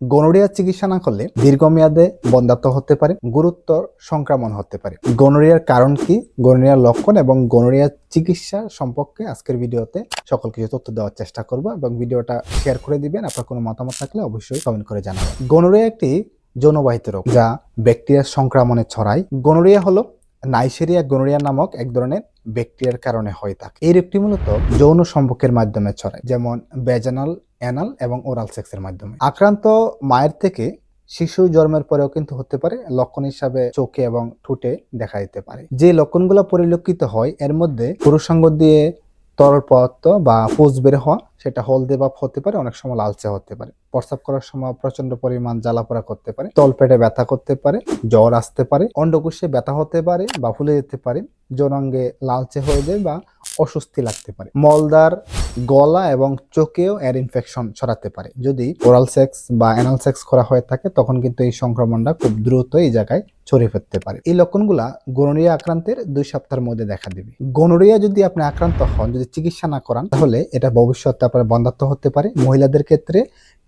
গনোরিয়ার চিকিৎসা না করলে দীর্ঘমেয়াদে বন্ধাত্ম হতে পারে, গুরুতর সংক্রমণ হতে পারে। গনোরিয়ার কারণ কি? গনোরিয়ার লক্ষণ এবং গনোরিয়ার চিকিৎসা সম্পর্কে আজকের ভিডিওতে সকল কিছু তথ্য দেওয়ার চেষ্টা করব এবং ভিডিওটা শেয়ার করে দিবেন। আপনার কোনো মতামত থাকলে অবশ্যই কমেন্ট করে জানাবেন। গনোরিয়া একটি যৌনবাহিত রোগ যা ব্যাকটেরিয়ার সংক্রমণে ছড়ায়। গনোরিয়া হলো নাইসেরিয়া গনোরিয়া নামক এক ধরনের ব্যাকটেরিয়ার কারণে হয়ে থাকে। এই রোগটি মূলত যৌন সম্পর্কের মাধ্যমে ছড়ায়, যেমন বেজানাল অ্যানাল এবং ওরাল সেক্সের মাধ্যমে। আক্রান্ত মায়ের থেকে শিশু জন্মের পরেও কিন্তু হতে পারে লক্ষণ হিসাবে চোখে এবং ঠোঁটে দেখা দিতে পারে। যে লক্ষণগুলো পরিলক্ষিত হয়, এর মধ্যে পুরুষাঙ্গ দিয়ে তরল পদার্থ বা পোজ বের হওয়া, সেটা হলদে ভাব হতে পারে, অনেক সময় লালচে হতে পারে। প্রস্রাব করার সময় প্রচণ্ড পরিমাণ জ্বালাপোড়া করতে পারে, তলপেটে ব্যথা করতে পারে, জ্বর আসতে পারে, অন্ডকোষে ব্যথা হতে পারে বা ফুলে যেতে পারে যৌনাঙ্গে লালচে হয়ে যায় বা অস্বস্তি লাগতে পারে। মলদার গলা এবং চোখেও এর ইনফেকশন ছড়াতে পারে। যদি ওরাল সেক্স বা অ্যানাল সেক্স করা হয়ে থাকে, তখন কিন্তু এই সংক্রমণটা খুব দ্রুত এই জায়গায় ছড়িয়ে ফেলতে পারে। এই লক্ষণগুলা গনোরিয়া আক্রান্তের দুই সপ্তাহের মধ্যে দেখা দিবে। গনোরিয়া যদি আপনি আক্রান্ত হন, যদি চিকিৎসা না করান, তাহলে এটা ভবিষ্যতে আপনার বন্ধাত্ম হতে পারে। মহিলাদের ক্ষেত্রে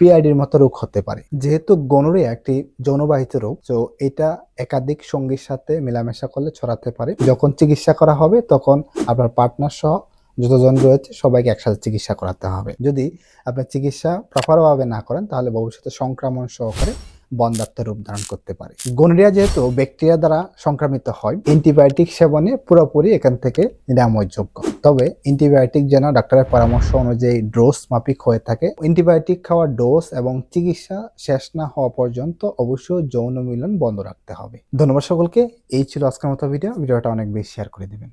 পিআইডির মতো রোগ হতে পারে। যেহেতু গনোরিয়া একটি যৌনবাহিত রোগ, তো এটা একাধিক সঙ্গীর সাথে মেলামেশা করলে ছড়াতে পারে। যখন চিকিৎসা করা হবে, তখন আপনার পার্টনার সহ যতজন রয়েছে, সবাইকে একসাথে চিকিৎসা করাতে হবে। যদি আপনার চিকিৎসা প্রপারভাবে না করেন, তাহলে ভবিষ্যতে সংক্রমণ সহকারে বন্ধাত্ম রূপ ধারণ করতে পারে। গনোরিয়া যেহেতু ব্যাকটেরিয়া দ্বারা সংক্রামিত হয় অ্যান্টিবায়োটিক সেবনে পুরোপুরি এখান থেকে নিরাময়যোগ্য তবে অ্যান্টিবায়োটিক যেন ডাক্তারের পরামর্শ অনুযায়ী ডোজ মাফিক হয়ে থাকে অ্যান্টিবায়োটিক খাওয়ার ডোজ এবং চিকিৎসা শেষ না হওয়া পর্যন্ত অবশ্যই যৌন মিলন বন্ধ রাখতে হবে। ধন্যবাদ সকলকে, এই ছিল আজকের মতো ভিডিও ভিডিওটা অনেক বেশি শেয়ার করে দিবেন।